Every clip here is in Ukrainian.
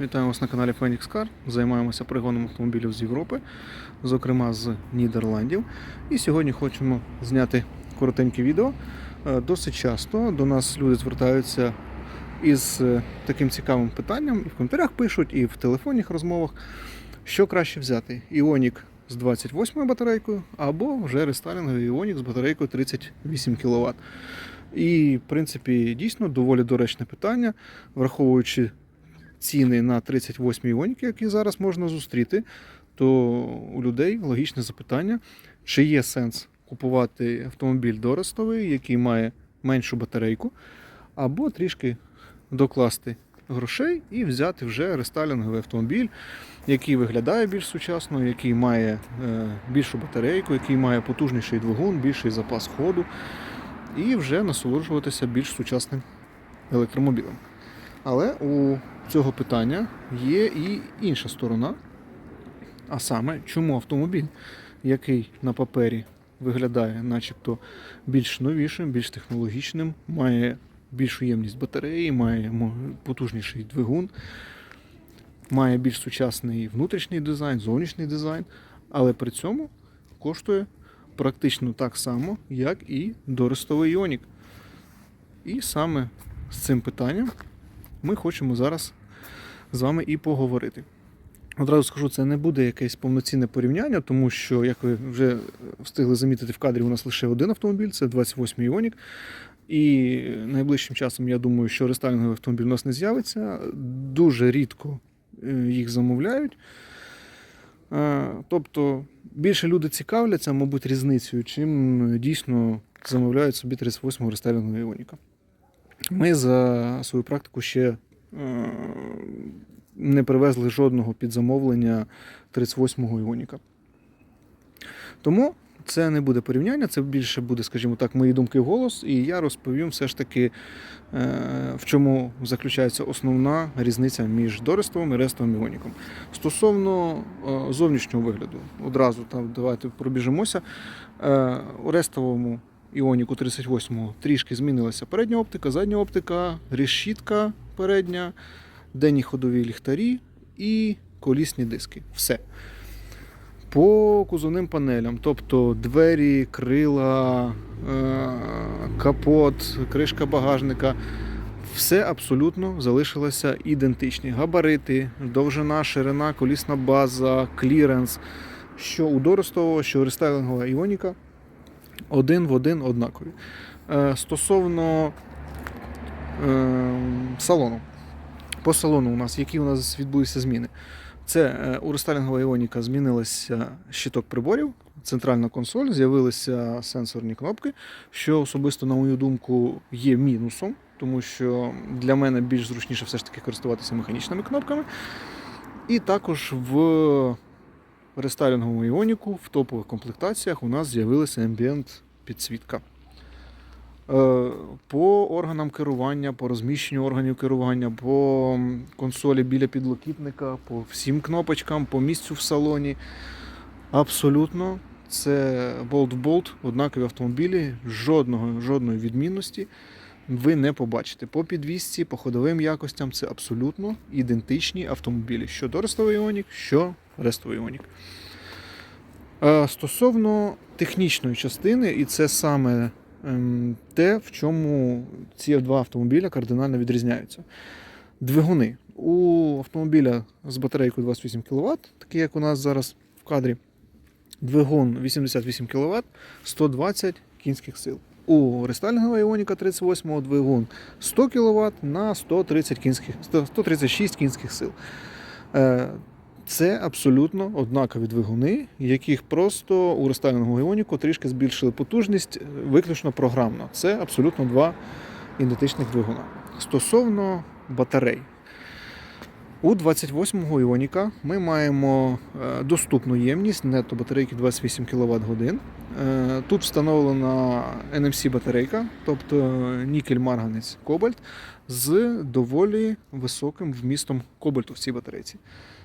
Вітаю вас на каналі Phoenix Car. Займаємося пригоном автомобілів з Європи, зокрема з Нідерландів. І сьогодні хочемо зняти коротеньке відео. Е, Досить часто до нас люди звертаються із е, таким цікавим питанням, і в коментарях пишуть, і в телефонних розмовах, що краще взяти: Іонік з 28 батарейкою або вже рестайлінговий Іонік з батарейкою 38 кВт. І, в принципі, дійсно доволі доречне питання, враховуючи ціни на 38 іоніки, які зараз можна зустріти, то у людей логічне запитання, чи є сенс купувати автомобіль доростовий, який має меншу батарейку, або трішки докласти грошей і взяти вже рестайлінговий автомобіль, який виглядає більш сучасно, який має е, більшу батарейку, який має потужніший двигун, більший запас ходу і вже насолоджуватися більш сучасним електромобілем. Але у цього питання є і інша сторона. А саме, чому автомобіль, який на папері виглядає начебто більш новішим, більш технологічним, має більшу ємність батареї, має потужніший двигун, має більш сучасний внутрішній дизайн, зовнішній дизайн, але при цьому коштує практично так само, як і доростовий Іонік. І саме з цим питанням ми хочемо зараз з вами і поговорити. Одразу скажу, це не буде якесь повноцінне порівняння, тому що, як ви вже встигли замітити в кадрі, у нас лише один автомобіль, це 28 Іонік. І найближчим часом я думаю, що рестайлінговий автомобіль у нас не з'явиться. Дуже рідко е, їх замовляють. Е, Тобто більше люди цікавляться, мабуть, різницею, чим дійсно замовляють собі 38-го рестайлінгового Іоніка. Ми за свою практику ще е, не привезли жодного підзамовлення 38-го Іоніка. Тому це не буде порівняння, це більше буде, скажімо так, мої думки в голос, і я розповім все ж таки, е, в чому заключається основна різниця між Дорестовим і Рестовим Іоніком. Стосовно е, зовнішнього вигляду, одразу там давайте пробіжимося. У Рестовому Іоніку 38-го трішки змінилася передня оптика, задня оптика, решітка передня, денні ходові ліхтарі і колісні диски. Все. По кузовним панелям, тобто двері, крила, е, капот, кришка багажника, все абсолютно залишилося ідентичні. Габарити, довжина, ширина, колісна база, кліренс, що у доростового, що у рестайлингова Іоніка один в один однакові. Е, Стосовно е, салону. По салону у нас, які у нас відбулися зміни? Це е, у рестайлінгова Іоніка змінилася щиток приборів, центральна консоль, з'явилися сенсорні кнопки, що особисто, на мою думку, є мінусом, тому що для мене більш зручніше все ж таки користуватися механічними кнопками. І також в рестайлінговому Іоніку в топових комплектаціях у нас з'явилася ambient підсвітка. Е, По органам керування, по розміщенню органів керування, по консолі біля підлокітника, по всім кнопочкам, по місцю в салоні. Абсолютно, це болт в болт, однакові автомобілі, жодного, жодної відмінності ви не побачите. По підвісці, по ходовим якостям це абсолютно ідентичні автомобілі. Що Дорестовий Іонік, що Рестовий Іонік. Е, Стосовно технічної частини, і це саме ем, те, в чому ці два автомобіля кардинально відрізняються. Двигуни. У автомобіля з батарейкою 28 кВт, такий як у нас зараз в кадрі, двигун 88 кВт, 120 кінських сил. У рестайлінгова Іоніка 38 двигун 100 кВт на 130 кінських, 136 кінських сил. Е, Це абсолютно однакові двигуни, яких просто у рестайлінгового Іоніку трішки збільшили потужність е, виключно програмно. Це абсолютно два ідентичних двигуна. Стосовно батарей. У 28-го Іоніка ми маємо е, доступну ємність нетто батарейки 28 кВт годин. Е, Тут встановлена NMC батарейка, тобто нікель, марганець, кобальт з доволі високим вмістом кобальту в цій батарейці.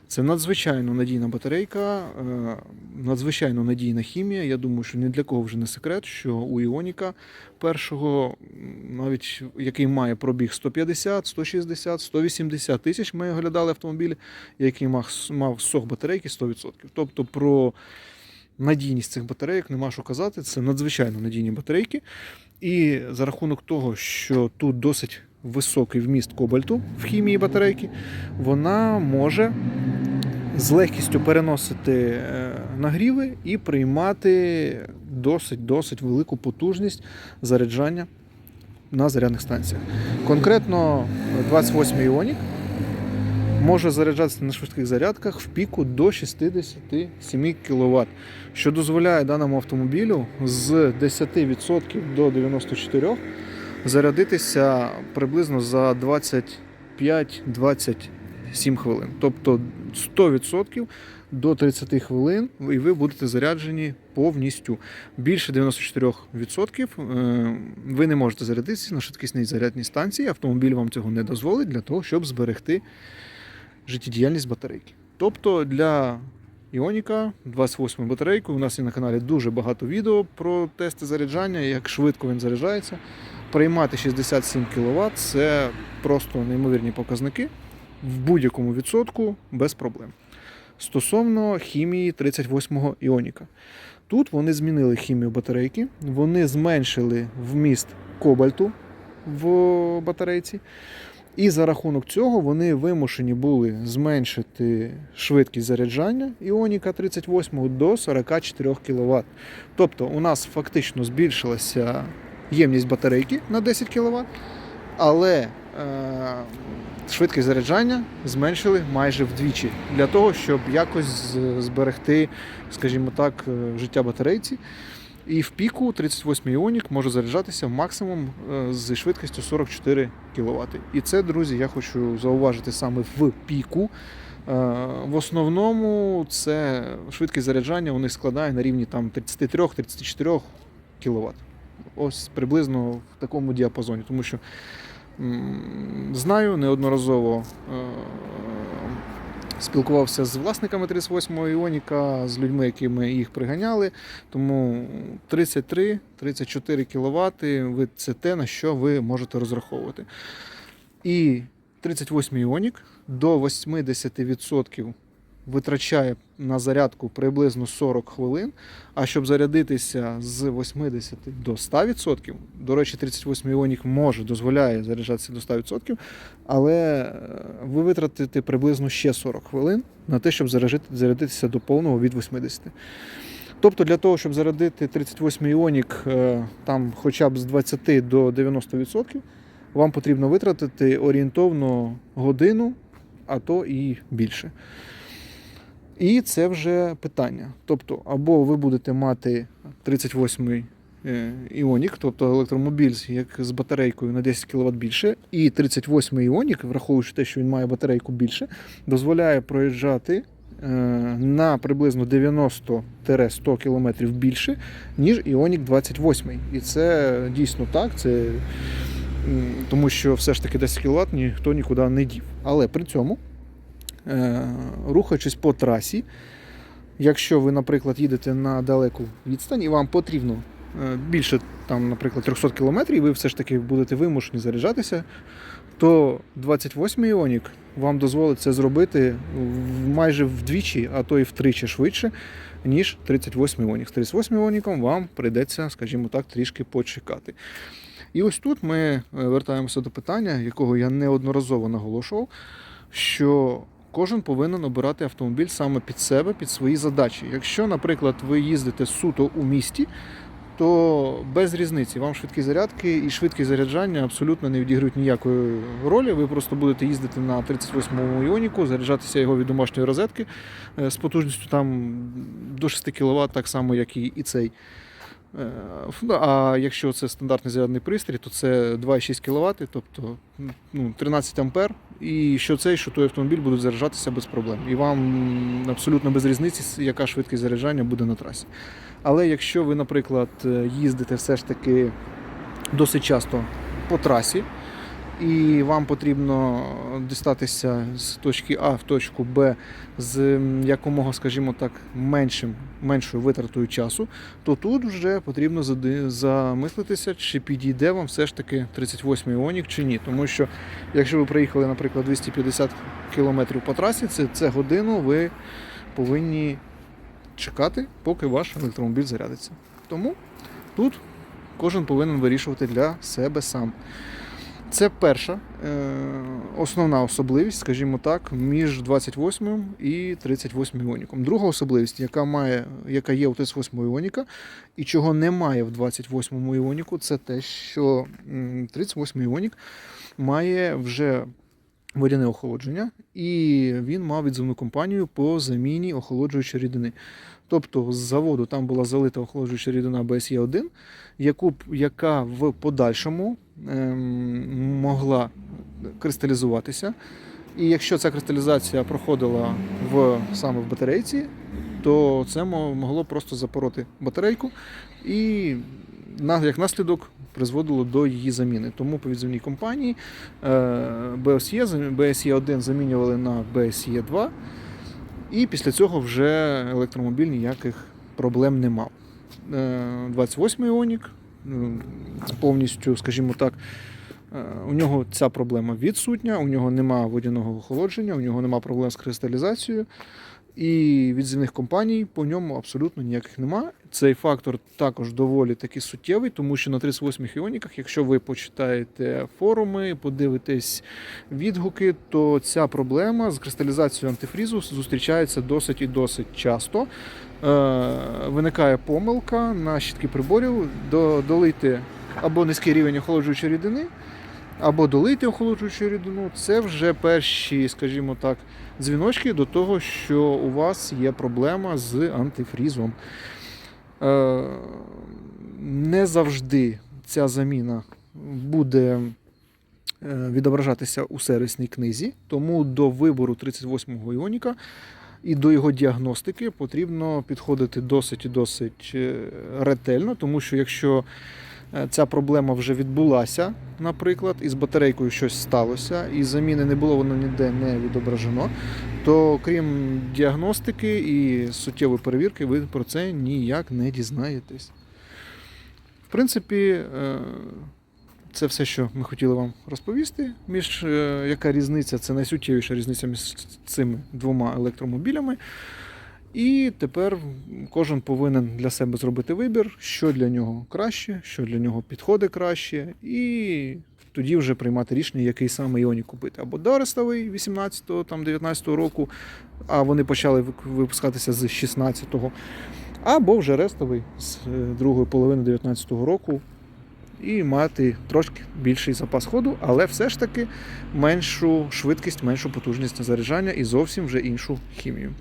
Це надзвичайно надійна батарейка, е, надзвичайно надійна хімія. Я думаю, що ні для кого вже не секрет, що у Іоніка першого, навіть який має пробіг 150, 160, 180 тисяч, ми оглядали автомобіль, який мав, сок батарейки 100%. Тобто про надійність цих батарейок нема що казати. Це надзвичайно надійні батарейки. І за рахунок того, що тут досить високий вміст кобальту в хімії батарейки, вона може з легкістю переносити е, нагріви і приймати досить-досить велику потужність заряджання на зарядних станціях. Конкретно 28 Іонік може заряджатися на швидких зарядках в піку до 67 кВт, що дозволяє даному автомобілю з 10% до 94% зарядитися приблизно за 25-27 хвилин. Тобто 100% до 30 хвилин, і ви будете заряджені повністю. Більше 94% е, ви не можете зарядитися на швидкісній зарядній станції. Автомобіль вам цього не дозволить для того, щоб зберегти життєдіяльність батарейки. Тобто для Іоніка 28 батарейку. У нас є на каналі дуже багато відео про тести заряджання, як швидко він заряджається. Приймати 67 кВт це просто неймовірні показники в будь-якому відсотку без проблем. Стосовно хімії 38-го Іоніка. Тут вони змінили хімію батарейки, вони зменшили вміст кобальту в батарейці. І за рахунок цього вони вимушені були зменшити швидкість заряджання Іоніка 38 до 44 кВт. Тобто у нас фактично збільшилася ємність батарейки на 10 кВт, але е, швидкість заряджання зменшили майже вдвічі для того, щоб якось зберегти, скажімо так, е, життя батарейці. І в піку 38 іонік може заряджатися максимум е, зі швидкістю 44 кВт. І це, друзі, я хочу зауважити саме в піку. Е, В основному це швидкість заряджання у них складає на рівні там 33-34 кВт. Ось приблизно в такому діапазоні. Тому що знаю неодноразово е, спілкувався з власниками 38-го Іоніка, з людьми, якими їх приганяли. Тому 33-34 кВт ви- це те, на що ви можете розраховувати. І 38 Іонік до 80% витрачає на зарядку приблизно 40 хвилин. А щоб зарядитися з 80 до 100%, до речі, 38 Іонік може дозволяє заряджатися до 100%, але е, ви витратите приблизно ще 40 хвилин на те, щоб зарядитися до повного від 80. Тобто для того, щоб зарядити 38 Іонік е, там хоча б з 20 до 90%, вам потрібно витратити орієнтовно годину, а то і більше. І це вже питання. Тобто, або ви будете мати 38-й е, Іонік, тобто електромобіль як з батарейкою на 10 кВт більше, і 38-й Іонік, враховуючи те, що він має батарейку більше, дозволяє проїжджати е, на приблизно 90-100 км більше, ніж Іонік 28. І це дійсно так. Це тому що все ж таки 10 кВт ніхто нікуди не дів. Але при цьому, рухаючись по трасі, якщо ви, наприклад, їдете на далеку відстань і вам потрібно е, більше, там, наприклад, 300 км, і ви все ж таки будете вимушені заряджатися, то 28-й Іонік вам дозволить це зробити майже вдвічі, а то і втричі швидше, ніж 38 Іонік. З 38 Іоніком вам прийдеться, скажімо так, трішки почекати. І ось тут ми е, вертаємося до питання, якого я неодноразово наголошував, що кожен повинен обирати автомобіль саме під себе, під свої задачі. Якщо, наприклад, ви їздите суто у місті, то без різниці вам швидкі зарядки і швидкість заряджання абсолютно не відіграють ніякої ролі. Ви просто будете їздити на 38-му іоніку, заряджатися його від домашньої розетки е, з потужністю там до 6 кВт, так само, як і цей. Е, ну, А якщо це стандартний зарядний пристрій, то це 2,6 кВт, тобто ну, 13 ампер. І що цей, що той автомобіль будуть заряджатися без проблем. І вам абсолютно без різниці, яка швидкість заряджання буде на трасі. Але якщо ви, наприклад, е, їздите все ж таки досить часто по трасі, і вам потрібно дістатися з точки А в точку Б з якомога, скажімо так, меншим, меншою витратою часу, то тут вже потрібно замислитися, чи підійде вам все ж таки 38-й Іонік чи ні. Тому що якщо ви приїхали, наприклад, 250 км по трасі, це, це годину ви повинні чекати, поки ваш електромобіль зарядиться. Тому тут кожен повинен вирішувати для себе сам. Це перша е, основна особливість, скажімо так, між 28 і 38 іоніком. Друга особливість, яка має, яка є у 38 іоніка, і чого немає в 28 іоніку, це те, що м, 38 іонік має вже водяне охолодження, і він мав відзивну компанію по заміні охолоджуючої рідини. Тобто з заводу там була залита охолоджуюча рідина BSE 1 яку, яка в подальшому ем, могла кристалізуватися. І якщо ця кристалізація проходила в, саме в батарейці, то це могло просто запороти батарейку і як наслідок призводило до її заміни. Тому по відзивній компанії е, BSE, BSE 1 замінювали на BSE 2, і після цього вже електромобіль ніяких проблем не мав. Е, 28-й Іонік е, повністю, скажімо так, е, у нього ця проблема відсутня, у нього немає водяного охолодження, у нього немає проблем з кристалізацією. І відзивних компаній по ньому абсолютно ніяких нема. Цей фактор також доволі таки суттєвий, тому що на 38 іоніках, якщо ви почитаєте форуми, подивитесь відгуки, то ця проблема з кристалізацією антифрізу зустрічається досить і досить часто. Е, виникає помилка на щітки приборів, до, долити або низький рівень охолоджуючої рідини, або долити охолоджуючу рідину. Це вже перші, скажімо так, дзвіночки до того, що у вас є проблема з антифрізом. Е, Не завжди ця заміна буде е, відображатися у сервісній книзі, тому до вибору 38-го іоніка і до його діагностики потрібно підходити досить і досить е, ретельно, тому що якщо ця проблема вже відбулася, наприклад, і з батарейкою щось сталося, і заміни не було, воно ніде не відображено, то крім діагностики і суттєвої перевірки, ви про це ніяк не дізнаєтесь. В принципі, е, це все, що ми хотіли вам розповісти. Між е, яка різниця, це найсуттєвіша різниця між цими двома електромобілями. І тепер кожен повинен для себе зробити вибір, що для нього краще, що для нього підходить краще, і тоді вже приймати рішення, який саме Іонік купити. Або Дорестовий 18-го, там 19-го року, а вони почали випускатися з 16-го, або вже рестовий з е, другої половини 19-го року. І мати трошки більший запас ходу, але все ж таки меншу швидкість, меншу потужність заряджання і зовсім вже іншу хімію.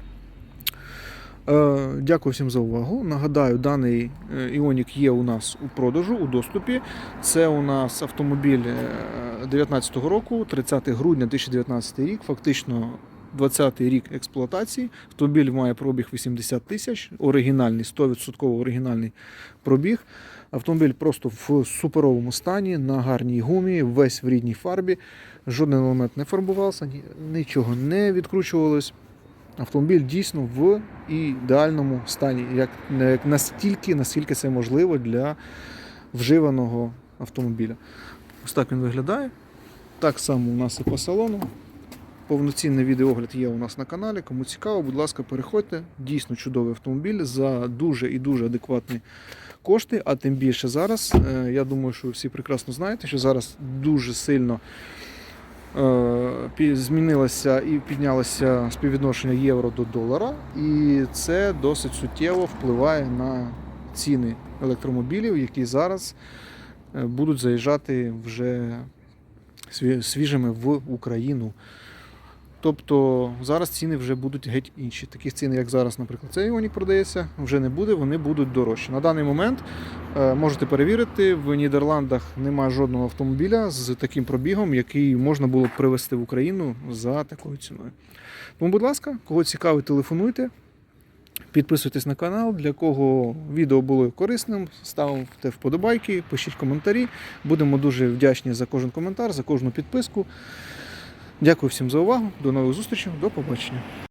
Е, Дякую всім за увагу. Нагадаю, даний е, Іонік є у нас у продажу, у доступі. Це у нас автомобіль 2019 року, 30 грудня 2019 рік, фактично 20 рік експлуатації. Автомобіль має пробіг 80 тисяч, оригінальний, 100% оригінальний пробіг. Автомобіль просто в суперовому стані, на гарній гумі, весь в рідній фарбі. Жоден елемент не фарбувався, нічого не відкручувалось. Автомобіль дійсно в ідеальному стані, як, настільки, наскільки це можливо для вживаного автомобіля. Ось так він виглядає. Так само у нас і по салону. Повноцінний відеогляд є у нас на каналі. Кому цікаво, будь ласка, переходьте. Дійсно чудовий автомобіль за дуже і дуже адекватні кошти. А тим більше зараз, е, я думаю, що всі прекрасно знаєте, що зараз дуже сильно змінилося і піднялося співвідношення євро до долара, і це досить суттєво впливає на ціни електромобілів, які зараз е, будуть заїжджати вже свіжими в Україну. Тобто зараз ціни вже будуть геть інші. Таких цін, як зараз, наприклад, цей Іонік продається, вже не буде, вони будуть дорожчі. На даний момент е, можете перевірити, в Нідерландах немає жодного автомобіля з таким пробігом, який можна було б привезти в Україну за такою ціною. Тому, будь ласка, кого цікавить, телефонуйте, Підписуйтесь на канал, для кого відео було корисним, ставте вподобайки, пишіть коментарі. Будемо дуже вдячні за кожен коментар, за кожну підписку. Дякую всім за увагу. До нових зустрічей, до побачення.